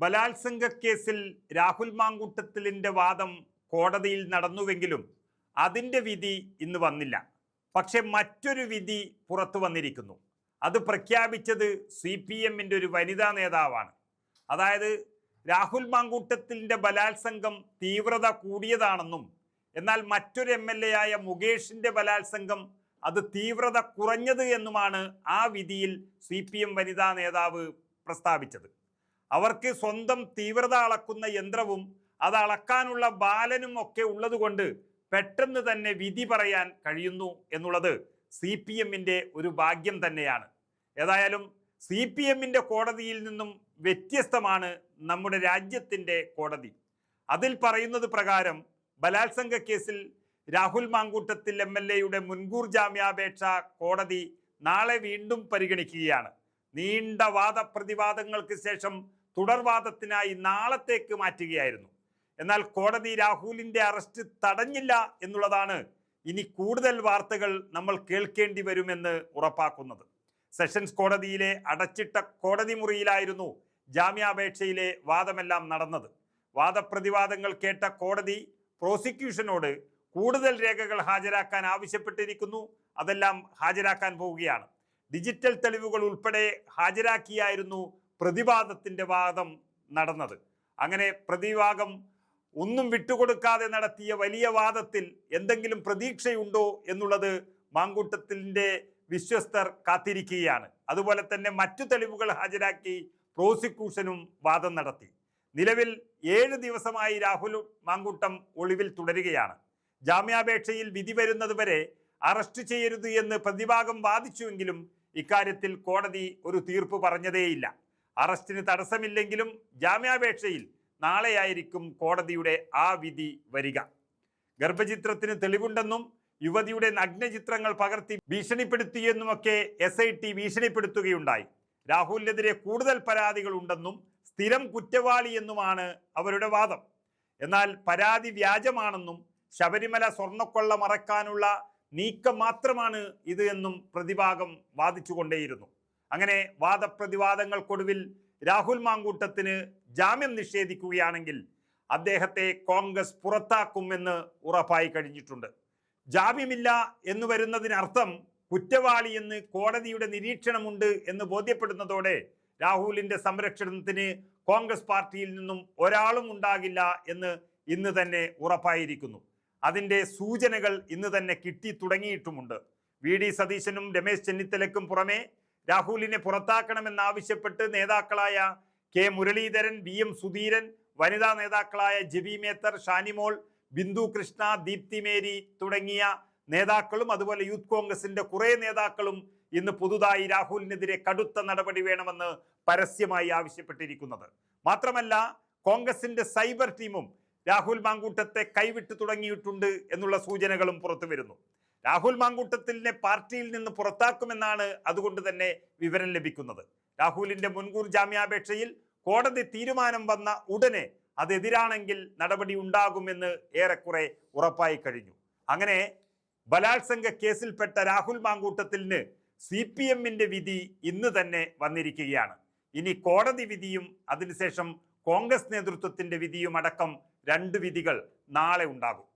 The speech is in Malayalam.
ബലാത്സംഗ കേസിൽ രാഹുൽ മാങ്കൂട്ടത്തിലിന്റെ വാദം കോടതിയിൽ നടന്നുവെങ്കിലും അതിന്റെ വിധി ഇന്ന് വന്നില്ല. പക്ഷെ മറ്റൊരു വിധി പുറത്തു വന്നിരിക്കുന്നു. അത് പ്രഖ്യാപിച്ചത് സി പി എമ്മിന്റെ ഒരു വനിതാ നേതാവാണ്. അതായത് രാഹുൽ മാങ്കൂട്ടത്തിന്റെ ബലാത്സംഗം തീവ്രത കൂടിയതാണെന്നും എന്നാൽ മറ്റൊരു എം എൽ എ ആയ മുകേഷിന്റെ ബലാത്സംഗം അത് തീവ്രത കുറഞ്ഞത് എന്നുമാണ് ആ വിധിയിൽ സി പി എം വനിതാ നേതാവ് പ്രസ്താവിച്ചത്. അവർക്ക് സ്വന്തം തീവ്രത അളക്കുന്ന യന്ത്രവും അത് അളക്കാനുള്ള ബാലനും ഒക്കെ ഉള്ളതുകൊണ്ട് പെട്ടെന്ന് തന്നെ വിധി പറയാൻ കഴിയുന്നു എന്നുള്ളത് സി പി എമ്മിന്റെ ഒരു ഭാഗ്യം തന്നെയാണ്. ഏതായാലും സി പി എമ്മിന്റെ കോടതിയിൽ നിന്നും വ്യത്യസ്തമാണ് നമ്മുടെ രാജ്യത്തിന്റെ കോടതി. അതിൽ പറയുന്നത് പ്രകാരം ബലാത്സംഗ കേസിൽ രാഹുൽ മാങ്കൂട്ടത്തിൽ എം എൽ എയുടെ മുൻകൂർ ജാമ്യാപേക്ഷ കോടതി നാളെ വീണ്ടും പരിഗണിക്കുകയാണ്. നീണ്ട വാദപ്രതിവാദങ്ങൾക്ക് ശേഷം തുടർവാദത്തിനായി നാളത്തേക്ക് മാറ്റുകയായിരുന്നു. എന്നാൽ കോടതി രാഹുലിന്റെ അറസ്റ്റ് തടഞ്ഞില്ല എന്നുള്ളതാണ് ഇനി കൂടുതൽ വാർത്തകൾ നമ്മൾ കേൾക്കേണ്ടി വരുമെന്ന് ഉറപ്പാക്കുന്നത്. സെഷൻസ് കോടതിയിലെ അടച്ചിട്ട കോടതി മുറിയിലായിരുന്നു ജാമ്യാപേക്ഷയിലെ വാദമെല്ലാം നടന്നത്. വാദപ്രതിവാദങ്ങൾ കേട്ട കോടതി പ്രോസിക്യൂഷനോട് കൂടുതൽ രേഖകൾ ഹാജരാക്കാൻ ആവശ്യപ്പെട്ടിരിക്കുന്നു. അതെല്ലാം ഹാജരാക്കാൻ പോവുകയാണ്. ഡിജിറ്റൽ തെളിവുകൾ ഉൾപ്പെടെ ഹാജരാക്കിയായിരുന്നു പ്രതിവാദത്തിന്റെ വാദം നടന്നത്. അങ്ങനെ പ്രതിവാദം ഒന്നും വിട്ടുകൊടുക്കാതെ നടത്തിയ വലിയ വാദത്തിൽ എന്തെങ്കിലും പ്രതീക്ഷയുണ്ടോ എന്നുള്ളത് മാങ്കൂട്ടത്തിന്റെ വിശ്വസ്തർ കാത്തിരിക്കുകയാണ്. അതുപോലെ തന്നെ മറ്റു തെളിവുകൾ ഹാജരാക്കി പ്രോസിക്യൂഷനും വാദം നടത്തി. നിലവിൽ ഏഴ് ദിവസമായി രാഹുൽ മാങ്കൂട്ടം ഒളിവിൽ തുടരുകയാണ്. ജാമ്യാപേക്ഷയിൽ വിധി വരുന്നതുവരെ അറസ്റ്റ് ചെയ്യരുത് എന്ന് പ്രതിഭാഗം വാദിച്ചുവെങ്കിലും ഇക്കാര്യത്തിൽ കോടതി ഒരു തീർപ്പ് പറഞ്ഞതേയില്ല. അറസ്റ്റിന് തടസ്സമില്ലെങ്കിലും ജാമ്യാപേക്ഷയിൽ നാളെയായിരിക്കും കോടതിയുടെ ആ വിധി വരിക. ഗർഭചിത്രത്തിന് തെളിവുണ്ടെന്നും യുവതിയുടെ നഗ്നചിത്രങ്ങൾ പകർത്തി ഭീഷണിപ്പെടുത്തിയെന്നുമൊക്കെ എസ് ഐ ടി ഭീഷണിപ്പെടുത്തുകയുണ്ടായി. രാഹുലിനെതിരെ കൂടുതൽ പരാതികൾ ഉണ്ടെന്നും സ്ഥിരം കുറ്റവാളിയെന്നുമാണ് അവരുടെ വാദം. എന്നാൽ പരാതി വ്യാജമാണെന്നും ശബരിമല സ്വർണക്കൊള്ള മറക്കാനുള്ള നീക്കം മാത്രമാണ് ഇത് എന്നും പ്രതിഭാഗം വാദിച്ചുകൊണ്ടേയിരുന്നു. അങ്ങനെ വാദപ്രതിവാദങ്ങൾക്കൊടുവിൽ രാഹുൽ മാങ്കൂട്ടത്തിന് ജാമ്യം നിഷേധിക്കുകയാണെങ്കിൽ അദ്ദേഹത്തെ കോൺഗ്രസ് പുറത്താക്കുമെന്ന് ഉറപ്പായി കഴിഞ്ഞിട്ടുണ്ട്. ജാമ്യമില്ല എന്ന് വരുന്നതിനർത്ഥം കുറ്റവാളി എന്ന് കോടതിയുടെ നിരീക്ഷണമുണ്ട് എന്ന് ബോധ്യപ്പെടുന്നതോടെ രാഹുലിന്റെ സംരക്ഷണത്തിന് കോൺഗ്രസ് പാർട്ടിയിൽ നിന്നും ഒരാളും ഉണ്ടാകില്ല എന്ന് ഇന്ന് തന്നെ ഉറപ്പായിരിക്കുന്നു. അതിന്റെ സൂചനകൾ ഇന്ന് തന്നെ കിട്ടി തുടങ്ങിയിട്ടുമുണ്ട്. വി ഡി സതീശനും രമേശ് ചെന്നിത്തലയ്ക്കും പുറമെ രാഹുലിനെ പുറത്താക്കണമെന്നാവശ്യപ്പെട്ട് നേതാക്കളായ K Muraleedharan V M Sudheeran വനിതാ നേതാക്കളായ ജെബി മേത്തർ ഷാനിമോൾ ബിന്ദു കൃഷ്ണ ദീപ്തി മേരി തുടങ്ങിയ നേതാക്കളും അതുപോലെ യൂത്ത് കോൺഗ്രസിന്റെ കുറെ നേതാക്കളും ഇന്ന് പുതുതായി രാഹുലിനെതിരെ കടുത്ത നടപടി വേണമെന്ന് പരസ്യമായി ആവശ്യപ്പെട്ടിരിക്കുന്നത്. മാത്രമല്ല കോൺഗ്രസിന്റെ സൈബർ ടീമും രാഹുൽ മാങ്കൂട്ടത്തെ കൈവിട്ടു തുടങ്ങിയിട്ടുണ്ട് എന്നുള്ള സൂചനകളും പുറത്തു വരുന്നു. രാഹുൽ മാങ്കൂട്ടത്തിനെ പാർട്ടിയിൽ നിന്ന് പുറത്താക്കുമെന്നാണ് അതുകൊണ്ട് തന്നെ വിവരം ലഭിക്കുന്നത്. രാഹുലിന്റെ മുൻകൂർ ജാമ്യാപേക്ഷയിൽ കോടതി തീരുമാനം വന്ന ഉടനെ അതെതിരാണെങ്കിൽ നടപടി ഉണ്ടാകുമെന്ന് ഏറെക്കുറെ ഉറപ്പായി കഴിഞ്ഞു. അങ്ങനെ ബലാത്സംഗ കേസിൽപ്പെട്ട രാഹുൽ മാങ്കൂട്ടത്തിലിന് സി പി എമ്മിന്റെ വിധി ഇന്ന് തന്നെ വന്നിരിക്കുകയാണ്. ഇനി കോടതി വിധിയും അതിനുശേഷം കോൺഗ്രസ് നേതൃത്വത്തിന്റെ വിധിയും അടക്കം രണ്ട് വിധികൾ നാളെ ഉണ്ടാകും.